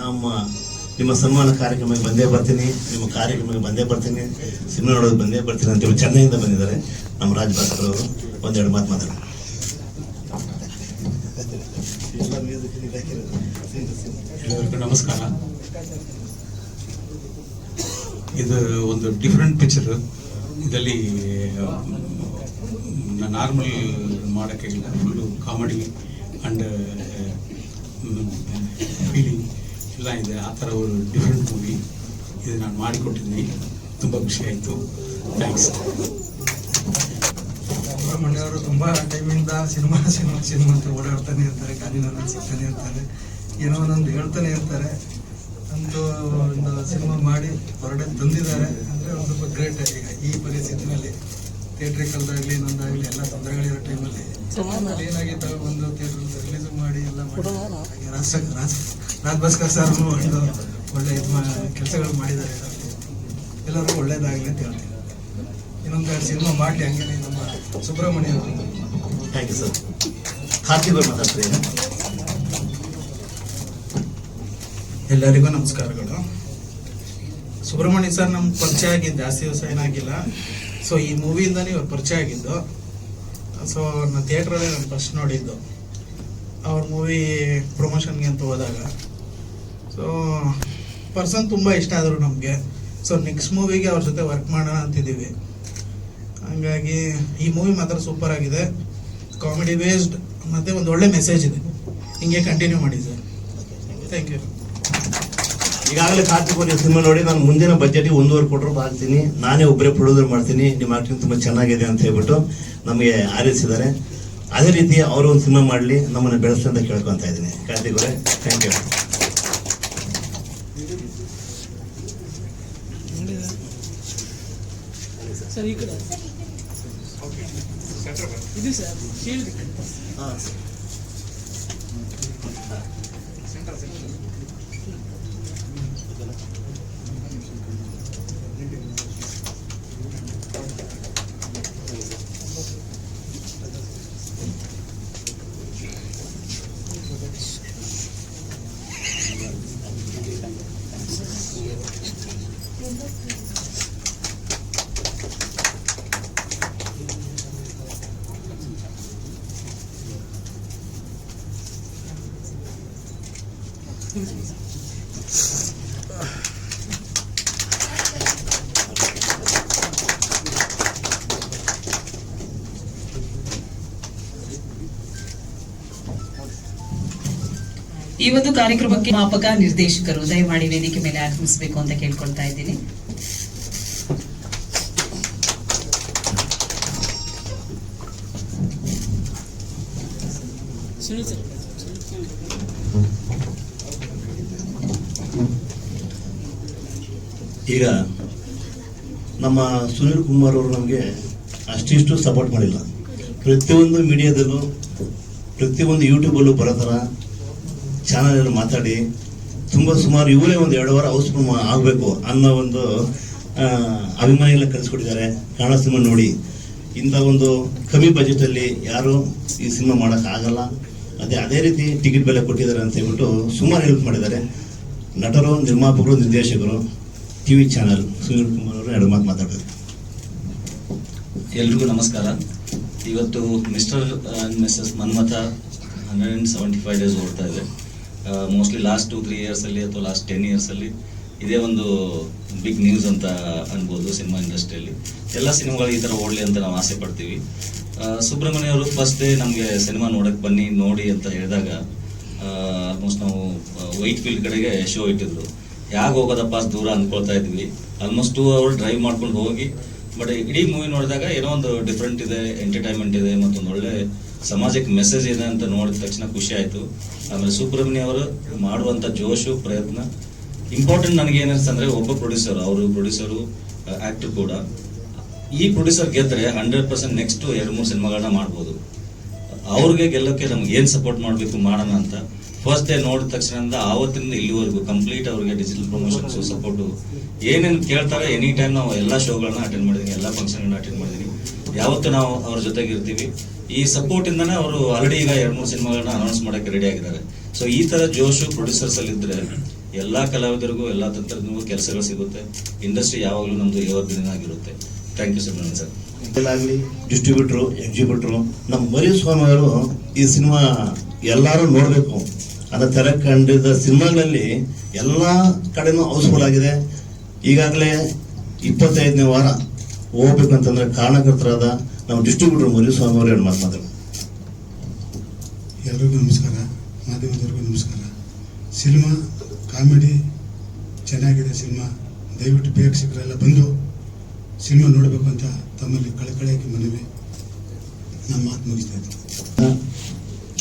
ನಮ್ಮ, ನಿಮ್ಮ ಸನ್ಮಾನ ಕಾರ್ಯಕ್ರಮಕ್ಕೆ ಬಂದೇ ಬರ್ತೀನಿ, ನಿಮ್ಮ ಕಾರ್ಯಕ್ರಮಕ್ಕೆ ಬಂದೇ ಬರ್ತೀನಿ, ಸಿನಿಮಾ ನೋಡೋದು ಬಂದೇ ಬರ್ತೀನಿ ಅಂತ ಹೇಳಿ ಚೆನ್ನೈಯಿಂದ ಬಂದಿದ್ದಾರೆ ನಮ್ಮ ರಾಜ್ ಭಾಸ್ಕರ್ ಅವರು. ಒಂದೆರಡು ಮಾತು ಎಲ್ಲರಿಗೂ ನಮಸ್ಕಾರ. ಇದು ಒಂದು ಡಿಫ್ರೆಂಟ್ ಪಿಕ್ಚರ್ ಇದರಲ್ಲಿ ನಾರ್ಮಲ್ ಮಾಡೋಕ್ಕೆ ಫುಲ್ಲು ಕಾಮಿಡಿ ಆ್ಯಂಡ್ ಫೀಲಿಂಗ್ ಎಲ್ಲ ಇದೆ. ಆ ಥರ ಒಂದು ಡಿಫ್ರೆಂಟ್ ಮೂವಿ ಇದು ನಾನು ಮಾಡಿಕೊಟ್ಟಿದ್ದೀನಿ. ತುಂಬ ಖುಷಿ ಆಯಿತು. ಥ್ಯಾಂಕ್ಸ್ ಸುಬ್ರಹ್ಮಣ್ಯವರು ತುಂಬ ಟೈಮಿಂದ ಸಿನಿಮಾ ಸಿನಿಮಾ ಸಿನಿಮಾ ಅಂತ ಓಡಾಡ್ತಾನೆ ಇರ್ತಾರೆ. ಕಾಲಿನಲ್ಲಿ ಸಿಗ್ತಾನೆ ಇರ್ತಾರೆ. ಏನೋ ಒಂದೊಂದು ಹೇಳ್ತಾನೆ ಇರ್ತಾರೆ. ಒಂದು ಒಂದು ಸಿನಿಮಾ ಮಾಡಿ ಹೊರಡೆ ತಂದಿದ್ದಾರೆ. ಅಂದರೆ ಒಂದು ಸ್ವಲ್ಪ ಗ್ರೇಟ್ ಈಗ ಈ ಪರಿಸ್ಥಿತಿನಲ್ಲಿ. ಥಿಯೇಟ್ರಿಕಲ್ದಾಗ್ಲಿ ನಂದಾಗಲಿ ಎಲ್ಲ ತೊಂದರೆಗಳಿರೋ ಟೈಮಲ್ಲಿ ಆಮೇಲೆ ಏನಾಗಿತ್ತು ಒಂದು ಥಿಯೇಟರ್ ರಿಲೀಸ್ ಮಾಡಿ ಎಲ್ಲ ಮಾಡಿ. ಹಾಗೆ ರಾಜ್ ರಾಜ್ ರಾಜ್ ಭಾಸ್ಕರ್ ಸರ್ ಒಂದು ಒಳ್ಳೆ ಇದು ಕೆಲಸಗಳು ಮಾಡಿದ್ದಾರೆ. ಎಲ್ಲರಿಗೂ ಒಳ್ಳೇದಾಗಲಿ ಅಂತ ಹೇಳ್ತೀನಿ. ಇನ್ನೊಂದು ಎರಡು ಸಿನಿಮಾ ಮಾಡಲಿ ಹಂಗೇನೆ ನಮ್ಮ ಸುಬ್ರಹ್ಮಣ್ಯ ಅವರು. ಥ್ಯಾಂಕ್ ಯು ಸರ್ ಹಾಕಿ ಅವ್ರು ಮಾತಾಡ್ತಾರೆ. ಎಲ್ಲರಿಗೂ ನಮಸ್ಕಾರಗಳು. ಸುಬ್ರಹ್ಮಣ್ಯ ಸರ್ ನಮ್ಮ ಪರಿಚಯ ಆಗಿ ಜಾಸ್ತಿ ದಿವಸ ಏನಾಗಿಲ್ಲ. ಸೊ ಈ ಮೂವಿಯಿಂದನೇ ಇವ್ರು ಪರಿಚಯ ಆಗಿದ್ದು. ಸೊ ನಾನು ಥಿಯೇಟ್ರಲ್ಲೇ ನಾನು ಫಸ್ಟ್ ನೋಡಿದ್ದು. ಅವ್ರ ಮೂವಿ ಪ್ರಮೋಷನ್ಗೆ ಅಂತ ಹೋದಾಗ. ಸೊ ಪರ್ಸನ್ ತುಂಬ ಇಷ್ಟ ಆದರು ನಮಗೆ. ಸೊ ನೆಕ್ಸ್ಟ್ ಮೂವಿಗೆ ಅವ್ರ ಜೊತೆ ವರ್ಕ್ ಮಾಡೋಣ ಅಂತಿದ್ದೀವಿ. ಹಂಗಾಗಿ ಈ ಮೂವಿ ಮಾತ್ರ ಸೂಪರ್ ಆಗಿದೆ. ಕಾಮಿಡಿ ಬೇಸ್ಡ್ ಮತ್ತು ಒಂದು ಒಳ್ಳೆ ಮೆಸೇಜ್ ಇದೆ. ಹಿಂಗೆ ಕಂಟಿನ್ಯೂ ಮಾಡಿ ಸರ್. ಥ್ಯಾಂಕ್ ಯು ಈಗಾಗಲೇ ಕಾರ್ತಿಕ್ ಸಿನಿಮಾ ನೋಡಿ ನಾನು ಮುಂದಿನ ಬಜೆಟ್ಗೆ ಒಂದೂವರೆ ಕೋಟಿ ರೂಪಾಯಿ ಹಾಕ್ತೀನಿ. ನಾನೇ ಒಬ್ಬರೇ ಪ್ರೊಡ್ಯೂಸರ್ ಮಾಡ್ತೀನಿ. ನಿಮ್ಮ ಆಕ್ಟಿಂಗ್ ತುಂಬ ಚೆನ್ನಾಗಿದೆ ಅಂತ ಹೇಳ್ಬಿಟ್ಟು ನಮಗೆ ಆರಿಸಿದ್ದಾರೆ ಅದೇ ರೀತಿ ಅವರು ಒಂದು ಸಿನಿಮಾ ಮಾಡಲಿ ನಮ್ಮನ್ನು ಬೆಳೆಸಿ ಅಂತ ಕೇಳ್ಕೊತಾ ಇದ್ದೀನಿ. ಕಾರ್ತಿಕ್ ಅವರೇ ಥ್ಯಾಂಕ್ ಯು ಸರ್ ಈ ಕಡೆ. ಇದು ಸರ್. ಈ ಒಂದು ಕಾರ್ಯಕ್ರಮಕ್ಕೆ ಮಾಪಕ ನಿರ್ದೇಶಕರು ದಯಮಾಡಿ ವೇದಿಕೆ ಮೇಲೆ ಆಗಮಿಸಬೇಕು ಅಂತ ಕೇಳ್ಕೊಳ್ತಾ ಇದ್ದೀನಿ. ಸರ್. ಈಗ ನಮ್ಮ ಸುನೀಲ್ ಕುಮಾರ್ ಅವರು ನಮಗೆ ಅಷ್ಟಿಷ್ಟು ಸಪೋರ್ಟ್ ಮಾಡಿಲ್ಲ. ಪ್ರತಿಯೊಂದು ಮೀಡಿಯಾದಲ್ಲೂ, ಪ್ರತಿಯೊಂದು ಯೂಟ್ಯೂಬಲ್ಲೂ ಬರೋ ಥರ ಚಾನಲಲ್ಲಿ ಮಾತಾಡಿ, ತುಂಬ ಸುಮಾರು ಇವರೇ ಒಂದು ಎರಡು ವಾರ ಹೌಸ್ ಆಗಬೇಕು ಅನ್ನೋ ಒಂದು ಅಭಿಮಾನಿ ಅಭಿಮಾನಿಗಳ ಕಲಿಸ್ಕೊಟ್ಟಿದ್ದಾರೆ ಕನ್ನಡ ಸಿನಿಮಾ ನೋಡಿ. ಇಂಥ ಒಂದು ಕಮ್ಮಿ ಬಜೆಟಲ್ಲಿ ಯಾರು ಈ ಸಿನಿಮಾ ಮಾಡೋಕ್ಕಾಗಲ್ಲ ಅದೇ ಅದೇ ರೀತಿ ಟಿಕೆಟ್ ಬೆಲೆ ಕೊಟ್ಟಿದ್ದಾರೆ ಅಂತ ಹೇಳ್ಬಿಟ್ಟು ಸುಮಾರು ಹೆಲ್ಪ್ ಮಾಡಿದ್ದಾರೆ. ನಟರು, ನಿರ್ಮಾಪಕರು, ನಿರ್ದೇಶಕರು T V channel Sunil Kumar ಅವರು ಎರಡು ಮಾತು ಮಾತಾಡಬೇಕು. ಎಲ್ರಿಗೂ ನಮಸ್ಕಾರ. ಇವತ್ತು mister and missus Manmatha hundred and seventy five days ಓಡ್ತಾ ಇದೆ. ಮೋಸ್ಟ್ಲಿ ಲಾಸ್ಟ್ ಟು ತ್ರೀ ಇಯರ್ಸಲ್ಲಿ ಅಥವಾ ಲಾಸ್ಟ್ ಟೆನ್ ಇಯರ್ಸಲ್ಲಿ ಇದೇ ಒಂದು ಬಿಗ್ ನ್ಯೂಸ್ ಅಂತ ಅನ್ಬೋದು ಸಿನಿಮಾ ಇಂಡಸ್ಟ್ರಿಯಲ್ಲಿ ಎಲ್ಲ ಸಿನಿಮಾಗಳು ಈ ಥರ ಓಡಲಿ ಅಂತ ನಾವು ಆಸೆ ಪಡ್ತೀವಿ. ಸುಬ್ರಹ್ಮಣ್ಯ ಅವರು ಫಸ್ಟ್ ಡೇ ನಮಗೆ ಸಿನಿಮಾ ನೋಡಕ್ಕೆ ಬನ್ನಿ, ನೋಡಿ ಅಂತ ಹೇಳಿದಾಗ ಆಲ್ಮೋಸ್ಟ್ ನಾವು ವೈಟ್ ಫೀಲ್ಡ್ ಕಡೆಗೆ ಶೋ ಇಟ್ಟಿದ್ರು. ಯಾಕೆ ಹೋಗೋದಪ್ಪ ಅಷ್ಟು ದೂರ ಅಂದ್ಕೊಳ್ತಾ ಇದ್ವಿ. ಆಲ್ಮೋಸ್ಟ್ ಟೂ ಅವರ್ ಡ್ರೈವ್ ಮಾಡ್ಕೊಂಡು ಹೋಗಿ ಬಟ್ ಇಡೀ ಮೂವಿ ನೋಡಿದಾಗ ಏನೋ ಒಂದು ಡಿಫ್ರೆಂಟ್ ಇದೆ ಎಂಟರ್ಟೈನ್ಮೆಂಟ್ ಇದೆ, ಮತ್ತೊಂದು ಒಳ್ಳೆ ಸಮಾಜಕ್ಕೆ ಮೆಸೇಜ್ ಇದೆ ಅಂತ ನೋಡಿದ ತಕ್ಷಣ ಖುಷಿ ಆಯಿತು. ಆಮೇಲೆ ಸುಬ್ರಹ್ಮಣ್ಯ ಅವರು ಮಾಡುವಂಥ ಜೋಶು ಪ್ರಯತ್ನ ಇಂಪಾರ್ಟೆಂಟ್ ನನಗೆ ಅಂದರೆ ಒಬ್ಬ ಪ್ರೊಡ್ಯೂಸರ್ ಅವರು ಪ್ರೊಡ್ಯೂಸರು ಆ್ಯಕ್ಟರ್ ಕೂಡ. ಈ ಪ್ರೊಡ್ಯೂಸರ್ ಗೆದ್ದರೆ ಹಂಡ್ರೆಡ್ ಪರ್ಸೆಂಟ್ ನೆಕ್ಸ್ಟ್ ಎರಡು ಮೂರು ಸಿನಿಮಾಗಳನ್ನ ಮಾಡ್ಬೋದು. ಅವ್ರಿಗೆ ಗೆಲ್ಲೋಕ್ಕೆ ನಮ್ಗೆ ಏನು ಸಪೋರ್ಟ್ ಮಾಡಬೇಕು ಮಾಡೋಣ ಅಂತ ಫಸ್ಟ್ ಡೇ ನೋಡಿದ ತಕ್ಷಣದಿಂದ ಆವತ್ತಿನಿಂದ ಇಲ್ಲಿವರೆಗೂ ಕಂಪ್ಲೀಟ್ ಅವ್ರಿಗೆ ಡಿಜಿಟಲ್ ಪ್ರಮೋಷನ್ಸ್ ಸಪೋರ್ಟು ಏನೇನು ಕೇಳ್ತಾರೆ ಎನಿ ಟೈಮ್ ನಾವು ಎಲ್ಲ ಶೋಗಳನ್ನ ಅಟೆಂಡ್ ಮಾಡಿದೀನಿ, ಎಲ್ಲ ಫಂಕ್ಷನ್ಗಳನ್ನ ಅಟೆಂಡ್ ಮಾಡಿದೀನಿ. ಯಾವತ್ತು ನಾವು ಅವ್ರ ಜೊತೆಗೆ ಇರ್ತೀವಿ. ಈ ಸಪೋರ್ಟ್ ಇಂದಾನೆ ಅವರು ಆಲ್ರೆಡಿ ಈಗ ಎರಡು ಮೂರು ಸಿನಿಮಾಗಳನ್ನ ಅನೌನ್ಸ್ ಮಾಡಕ್ಕೆ ರೆಡಿ ಆಗಿದ್ದಾರೆ. ಸೊ ಈ ತರ ಜೋಶು ಪ್ರೊಡ್ಯೂಸರ್ಸ್ ಅಲ್ಲಿ ಇದ್ರೆ ಎಲ್ಲ ಕಲಾವಿದರಿಗೂ, ಎಲ್ಲ ತಂತ್ರಜ್ಞರಿಗೂ ಕೆಲಸಗಳು ಸಿಗುತ್ತೆ. ಇಂಡಸ್ಟ್ರಿ ಯಾವಾಗಲೂ ನಮ್ಮದು ಯಾವತ್ತಿನ ಆಗಿರುತ್ತೆ. ಥ್ಯಾಂಕ್ ಯು ಸುಬ್ರಹ್ಮಣ್ಯ ಸರ್ ಆಗಲಿ ಡಿಸ್ಟ್ರಿಬ್ಯೂಟ್ರು ಎಕ್ಸಿಬ್ಯೂಟ್ರು ನಮ್ಮ ಮರಿ ಸ್ವಾಮಿ ಅವರು ಈ ಸಿನಿಮಾ ಎಲ್ಲರೂ ನೋಡಬೇಕು. ಅಂತ ತೆರೆ ಕಂಡಿದ್ದ ಸಿನಿಮಾಗಳಲ್ಲಿ ಎಲ್ಲ ಕಡೆನೂ ಹೌಸ್ಫುಲ್ ಆಗಿದೆ ಈಗಾಗಲೇ ಇಪ್ಪತ್ತೈದನೇ ವಾರ ಹೋಗ್ಬೇಕಂತಂದ್ರೆ ಕಾರಣಕರ್ತರಾದ ನಮ್ಮ ಡಿಸ್ಟ್ರಿಬ್ಯೂಟರ್ ಮುರಿಸ್ವಾಮಿ ಅವರು ಹೇಳಿ ಮಾತಾಡ್ತಾರೆ? ಎಲ್ರಿಗೂ ಎಲ್ಲರಿಗೂ ನಮಸ್ಕಾರ. ಮಾಧ್ಯಮದವ್ರಿಗೂ ನಮಸ್ಕಾರ. ಸಿನಿಮಾ ಕಾಮಿಡಿ ಚೆನ್ನಾಗಿದೆ ಸಿನಿಮಾ. ದಯವಿಟ್ಟು ಪ್ರೇಕ್ಷಕರೆಲ್ಲ ಬಂದು ಸಿನಿಮಾ ನೋಡಬೇಕು ಅಂತ ತಮ್ಮಲ್ಲಿ ಕಳಕಳಿಯಾಗಿ ಮನವಿ. ನಮ್ಮ ಮಾತು ಮುಗಿಸ್ತಾ ಇದ್ದೀನಿ.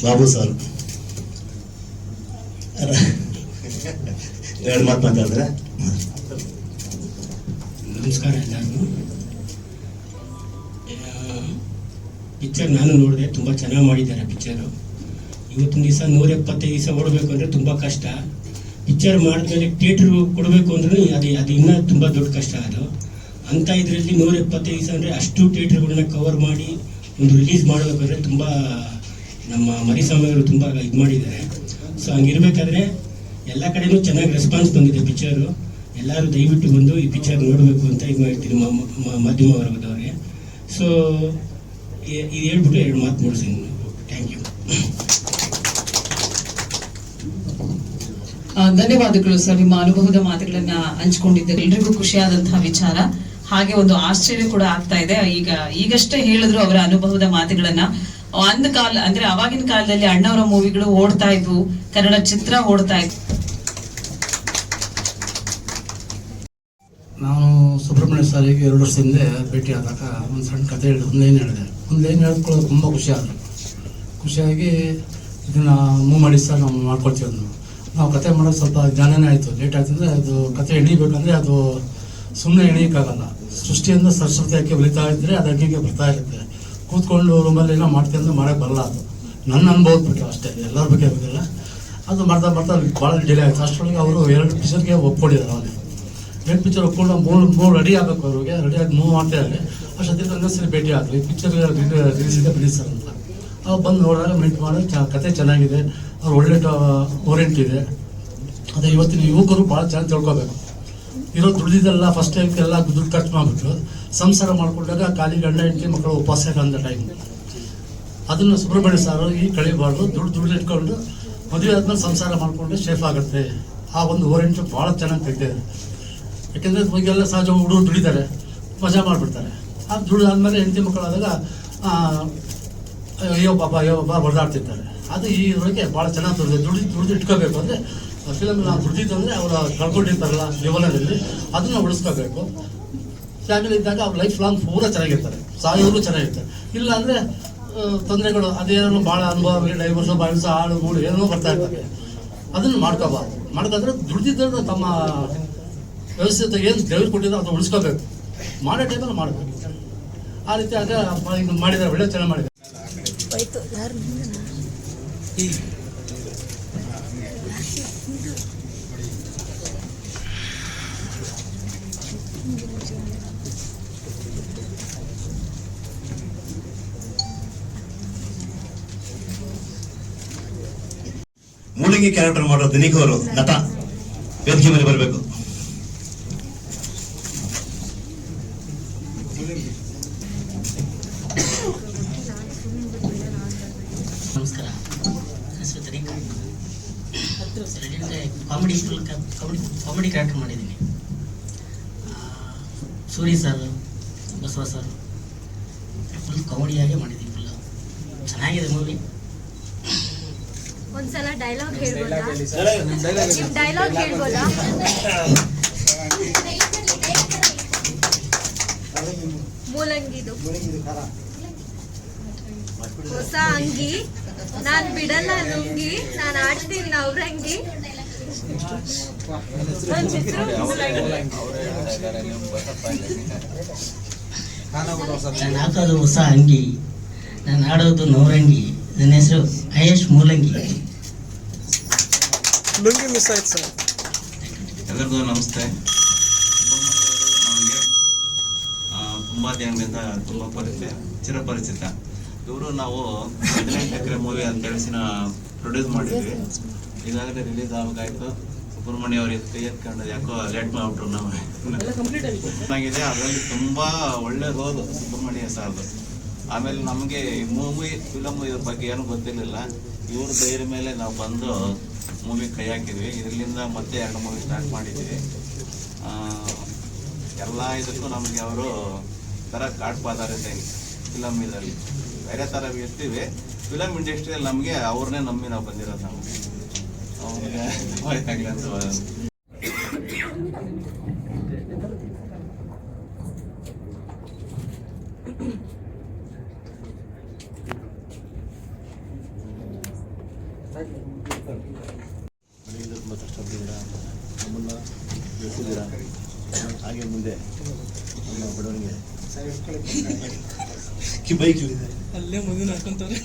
ಬಾಬು ಸರ್. ಎರಡು ಮಾತು ಮಾತಾಡಿದ್ರೆ? ನಮಸ್ಕಾರ ಎಲ್ಲರಿಗೂ. ಪಿಕ್ಚರ್ ನಾನು ನೋಡಿದೆ, ತುಂಬ ಚೆನ್ನಾಗಿ ಮಾಡಿದ್ದಾರೆ ಪಿಕ್ಚರು ಇವತ್ತಿನ ದಿವಸ ನೂರ ಎಪ್ಪತ್ತೈದು ದಿವಸ ಓಡಬೇಕು ಅಂದರೆ ತುಂಬ ಕಷ್ಟ. ಪಿಕ್ಚರ್ ಮಾಡಿದ್ಮೇಲೆ ಥಿಯೇಟ್ರ್ ಕೊಡಬೇಕು ಅಂದ್ರೆ ಅದು ಅದು ಇನ್ನೂ ತುಂಬ ದೊಡ್ಡ ಕಷ್ಟ ಅದು. ಅಂಥ ಇದರಲ್ಲಿ ನೂರ ಎಪ್ಪತ್ತೈದು ದಿವಸ ಅಂದರೆ ಅಷ್ಟು ಥಿಯೇಟ್ರ್ಗಳನ್ನ ಕವರ್ ಮಾಡಿ, ಒಂದು ರಿಲೀಸ್ ಮಾಡಬೇಕಾದ್ರೆ ತುಂಬ ನಮ್ಮ ಮರಿಸ್ವಾಮಿಯವರು ತುಂಬ ಇದು ಮಾಡಿದ್ದಾರೆ. ಸೊ ಹಂಗಿರ್ಬೇಕಾದ್ರೆ ಎಲ್ಲ ಕಡೆನೂ ಚೆನ್ನಾಗಿ ರೆಸ್ಪಾನ್ಸ್ ಬಂದಿದೆ ಪಿಕ್ಚರು ಎಲ್ಲರೂ ದಯವಿಟ್ಟು ಬಂದು ಈ ಪಿಕ್ಚರ್ ನೋಡಬೇಕು ಅಂತ ಇದು ಮಾಡ್ತೀನಿ ಮಾಧ್ಯಮ ವರ್ಗದವ್ರಿಗೆ ಸೊ ಇದು ಹೇಳ್ಬಿಟ್ಟು ಎರಡು ಮಾತು ಮುಡಿಸ್ತೀನಿ ಥ್ಯಾಂಕ್ ಯು ಧನ್ಯವಾದಗಳು ಸರ್. ನಿಮ್ಮ ಅನುಭವದ ಮಾತುಗಳನ್ನ ಹಂಚಿಕೊಂಡಿದ್ದ ಎಲ್ರಿಗೂ ಖುಷಿಯಾದಂತಹ ವಿಚಾರ. ಹಾಗೆ ಒಂದು ಆಶ್ಚರ್ಯ ಕೂಡ ಆಗ್ತಾ ಇದೆ. ಈಗ, ಈಗಷ್ಟೇ ಹೇಳಿದ್ರು ಅವರ ಅನುಭವದ ಮಾತುಗಳನ್ನ. ಅಂದ ಕಾಲ, ಅಂದ್ರೆ ಅವಾಗಿನ ಕಾಲದಲ್ಲಿ ಅಣ್ಣವರ ಮೂವಿಗಳು ಓಡ್ತಾ ಇದ್ವು. ಕನ್ನಡ ಚಿತ್ರ ಓಡ್ತಾ ಇದ್ವು. ನಾನು ಸುಬ್ರಹ್ಮಣ್ಯ ಸಾರಿಗೆ ಎರಡು ವರ್ಷ ಹಿಂದೆ ಭೇಟಿ ಆದಾಗ ಒಂದು ಸಣ್ಣ ಕತೆ ಹೇಳಿದೆ. ಒಂದೇನು ಹೇಳಿದೆ. ಒಂದೇನು ಹೇಳ್ಕೊಳ್ಳೋದು ತುಂಬ ಖುಷಿ ಆದರು. ಖುಷಿಯಾಗಿ ಇದನ್ನು ಮೂವ್ ಮಾಡಿ ಸರ್ ನಾವು ಮಾಡ್ಕೊಳ್ತೀವಿ ಅದನ್ನು ನಾವು ಕತೆ ಮಾಡೋದು ಸ್ವಲ್ಪ ಜ್ಞಾನನೇ ಆಯಿತು. ಲೇಟ್ ಆಯ್ತು ಅಂದರೆ ಅದು ಕತೆ ಎಳಿಬೇಕಂದ್ರೆ ಅದು ಸುಮ್ಮನೆ ಎಳಿಯೋಕ್ಕಾಗಲ್ಲ ಸೃಷ್ಟಿಯಿಂದ ಸರಸ್ವತಿಯಾಗಿ ಬಲಿತಾ ಇದ್ದರೆ ಅದು ಅಗ್ಗಿಗೆ ಬರ್ತಾ ಇರುತ್ತೆ. ಕೂತ್ಕೊಂಡು ರೂಮಲ್ಲಿ ಮಾಡ್ತೀನಿ ಅಂದ್ರೆ ಮಾಡೋಕ್ಕೆ ಬರಲ್ಲ ಅದು. ನನ್ನ ಅನುಭವದ ಬಿಟ್ಟು ಅಷ್ಟೇ, ಎಲ್ಲರ ಬಗ್ಗೆ ಗೊತ್ತಿಲ್ಲ ಅದು ಮಾಡ್ತಾ ಮಾಡ್ತಾ ಭಾಳ ಡಿಲೇ ಆಯಿತು. ಅಷ್ಟರೊಳಗೆ ಅವರು ಎರಡು ಪಿಕ್ಚರ್ಗೆ ಒಪ್ಕೊಂಡಿದ್ದಾರೆ ಅವನಿಗೆ ಎರಡು ಪಿಕ್ಚರ್ ಒಪ್ಕೊಂಡು ಮೂರು ಮೂರು ರೆಡಿ ಆಗಬೇಕು ಅವ್ರಿಗೆ ರೆಡಿಯಾಗಿ ಮೂವ್ ಮಾಡ್ತಾ ಇದ್ದಾರೆ. ಅಷ್ಟೊತ್ತಿಗೆ ನನ್ನ ಸರಿ ಭೇಟಿ ಆಗಲಿ. ಪಿಕ್ಚರ್ ರಿಲೀಸ್ ಇದೆ ಬಿಡಿ ಸರ್ ಅಂತ. ಅವ್ರು ಬಂದು ನೋಡಿದಾಗ ಮೀಟ್ ಮಾಡಿ, ಚ ಕತೆ ಚೆನ್ನಾಗಿದೆ. ಅವ್ರು ಒಳ್ಳೆ ಓರೆಂಟ್ ಇದೆ. ಅದೇ ಇವತ್ತಿನ ಯುವಕರು ಭಾಳ ಚೆನ್ನಾಗಿ ತಿಳ್ಕೊಬೇಕು. ಇರೋ ದುಡ್ದಿದ್ದೆಲ್ಲ ಫಸ್ಟ್ ಟೈಮ್ಗೆಲ್ಲ ಎಲ್ಲ ದುಡ್ಡು ಖರ್ಚು ಮಾಡಿಬಿಟ್ಟು ಸಂಸಾರ ಮಾಡಿಕೊಂಡಾಗ ಖಾಲಿ ಗಂಡ, ಹೆಂಡತಿ ಮಕ್ಕಳು ಉಪವಾಸ ಅಂದ ಟೈಮ್ ಅದನ್ನು ಸುಬ್ರಹ್ಮಣ್ಯ ಸಾರು ಈ ಕಳಿಬಾರ್ದು. ದುಡ್ಡು ದುಡ್ಡು ಇಟ್ಕೊಂಡು ಮದುವೆ ಆದ್ಮೇಲೆ ಸಂಸಾರ ಮಾಡಿಕೊಂಡ್ರೆ ಸೇಫ್ ಆಗುತ್ತೆ. ಆ ಒಂದು ಓರೆಂಟು ಭಾಳ ಚೆನ್ನಾಗಿ ತೆಗ್ದಿದ್ದಾರೆ ಯಾಕೆಂದರೆ ಮಗೆಲ್ಲ ಸಹಜ ಹುಡುಗರು ದುಡಿತಾರೆ. ಮಜಾ ಮಾಡಿಬಿಡ್ತಾರೆ. ಆ ದುಡ್ಡು ಆದಮೇಲೆ ಹೆಂಡತಿ ಮಕ್ಕಳಾದಾಗ ಅಯ್ಯೋ ಪಾಪ ಅಯ್ಯೋ ಪಾಪ ಹೊಡೆದಾಡ್ತಿರ್ತಾರೆ ಅದು ಈ ಭಾಳ ಚೆನ್ನಾಗಿ ದುಡ್ದು ದುಡ್ದು ಇಟ್ಕೋಬೇಕು ಅಂದರೆ ಫಿಲಮ್ ನಾವು ಅಂದರೆ ಅವರ ಕಳ್ಕೊಂಡಿರ್ತಾರಲ್ಲ ಜೀವನದಲ್ಲಿ ಅದನ್ನು ಉಳಿಸ್ಕೋಬೇಕು. ಫ್ಯಾಮಿಲಿ ಇದ್ದಾಗ ಅವ್ರ ಲೈಫ್ ಲಾಂಗ್ ಪೂರ ಚೆನ್ನಾಗಿರ್ತಾರೆ. ಸಾಯೋರು ಚೆನ್ನಾಗಿರ್ತಾರೆ. ಇಲ್ಲ ಅಂದರೆ ತೊಂದರೆಗಳು ಅದೇನೋ ಭಾಳ ಅನುಭವ ಡೈವರ್ಸು ಬಾಯ್ಸ ಹಾಳು ಗೂಡು ಏನೋ ಬರ್ತಾ ಇರ್ತವೆ. ಅದನ್ನು ಮಾಡ್ಕೋಬಾರ್ದು. ಮಾಡ್ಕೊಂಡ್ರೆ ದುಡ್ದಿದ್ದರೆ ತಮ್ಮ ವ್ಯವಸ್ಥೆ ಏನು ದೇವ್ರು ಕೊಟ್ಟಿದ್ರು ಅದನ್ನು ಉಳಿಸ್ಕೋಬೇಕು. ಮಾಡೋ ಟೈಮಲ್ಲಿ ಮಾಡಬೇಕು. ಆ ರೀತಿ ಆಗ ಮಾಡಿದ್ರೆ ಮಾಡಿದ್ದಾರೆ ಒಳ್ಳೆ ಚೆನ್ನಾಗಿ ಮಾಡಿದ್ದಾರೆ. ಮೂಲಿಗೆ ಕ್ಯಾರೆಕ್ಟರ್ ಮಾಡೋ ದಿನಿಕ್ ಅವರು, ನಟ. ವೇದಿಕೆ ಮೇಲೆ ಬರಬೇಕು. ನಮಸ್ಕಾರ. ಕಾಮಿಡಿ ಕಾಮಿಡಿ ಕಾಮಿಡಿ ಕ್ಯಾರೆಕ್ಟರ್ ಮಾಡಿದ್ದೀನಿ. Suri sir Basava sir full ಕಾಮಿಡಿಯಾಗೆ ಮಾಡಿದ್ದೀನಿ ಫುಲ್ಲು ಚೆನ್ನಾಗಿದೆ ಮೂವಿ ಒಂದ್ಸಲ ಡೈಲಾಗ್ ಹೇಳ್ಬೋದಾ? ನಿಮ್ ಡೈಲಾಗ್ ಹೇಳ್ಬೋದಾ? ಮೂಲಂಗಿದು. ಹೊಸ ಅಂಗಿ. ನಾನ್ ಬಿಡಲ್ಲ ಲುಂಗಿ ನಾನ್ ಆಡ್ತೀನಿ ನವ್ರಂಗಿ ನನ್ ಹೆಸ್ರು ಮೂಲಂಗಿ. ಹೊಸ ಅಂಗಿ. ನಾನು ಆಡೋದು ನವರಂಗಿ. ನನ್ನ ಹೆಸರು ಆಯೇಶ್ ಮೂಲಂಗಿ. ಲುಂಗಿ ಮಿಸ್ ಆಯ್ತು ಸರ್. ಎಲ್ಲರಿಗೂ ನಮಸ್ತೆ. ನನಗೆ ತುಂಬ ದಿನಗಳಿಂದ ತುಂಬ ಪರಿಚಯ ಚಿರಪರಿಚಿತ. ಇವರು ನಾವು ಹದಿನೆಂಟು ಎಕರೆ ಮೂವಿ ಅಂತ ಹೇಳಿ ಪ್ರೊಡ್ಯೂಸ್ ಮಾಡಿದ್ವಿ. ಈಗಾಗಲೇ ರಿಲೀಸ್ ಆಗಬೇಕಾಯ್ತು. ಸುಬ್ರಹ್ಮಣ್ಯ ಅವ್ರ ಕೈ ಎತ್ಕೊಂಡು ಯಾಕೋ ಲೇಟ್ ಮಾಡಿಬಿಟ್ರು ನಾವು ಎಲ್ಲ ಕಂಪ್ಲೀಟ್ ಆಗಿದೆ. ಸರ್ ಚೆನ್ನಾಗಿದೆ. ಅದರಲ್ಲಿ ತುಂಬ ಒಳ್ಳೆ ರೋಲ್ ಸುಬ್ರಹ್ಮಣ್ಯ ಸರ್ದು. ಆಮೇಲೆ ನಮಗೆ ಮೂವಿ ಫಿಲಮ್ ಇದ್ರ ಬಗ್ಗೆ ಏನು ಗೊತ್ತಿರಲಿಲ್ಲ. ಇವ್ರ ಧೈರ್ಯ ಮೇಲೆ ನಾವು ಬಂದು ಮೂವಿ ಕೈ ಹಾಕಿದ್ವಿ ಇದರಿಂದ ಮತ್ತೆ ಎರಡು ಮೂವಿ ಸ್ಟಾರ್ಟ್ ಮಾಡಿದ್ವಿ. ಎಲ್ಲ ಇದಕ್ಕೂ ನಮಗೆ ಅವರು ಥರ ಕಾಟ್ ಪಾದಾರಿದೆ ಫಿಲಮ್ ಇದರಲ್ಲಿ. ಬೇರೆ ಥರ ಇರ್ತೀವಿ. ಫಿಲಮ್ ಇಂಡಸ್ಟ್ರಿಯಲ್ಲಿ ನಮಗೆ ಅವ್ರನ್ನೇ ನಂಬಿ ನಾವು ಬಂದಿರೋದು ನಾವು. ಅವ್ರಿಗೆ ಅಂತ ಬೆಳೆಯಿಂದ ತುಂಬ ಕಷ್ಟಪಟ್ಟಿದ್ದೀರಾ ನಮ್ಮನ್ನು ಬೆಳೆಸಿದ್ದೀರಾ ಹಾಗೆ ಮುಂದೆ ನಮ್ಮ ಬಡವನಿಗೆ ಬೈಕ್ ಅಲ್ಲೇ ಮುಂದಿನ ಹಾಕೊಂತಾರೆ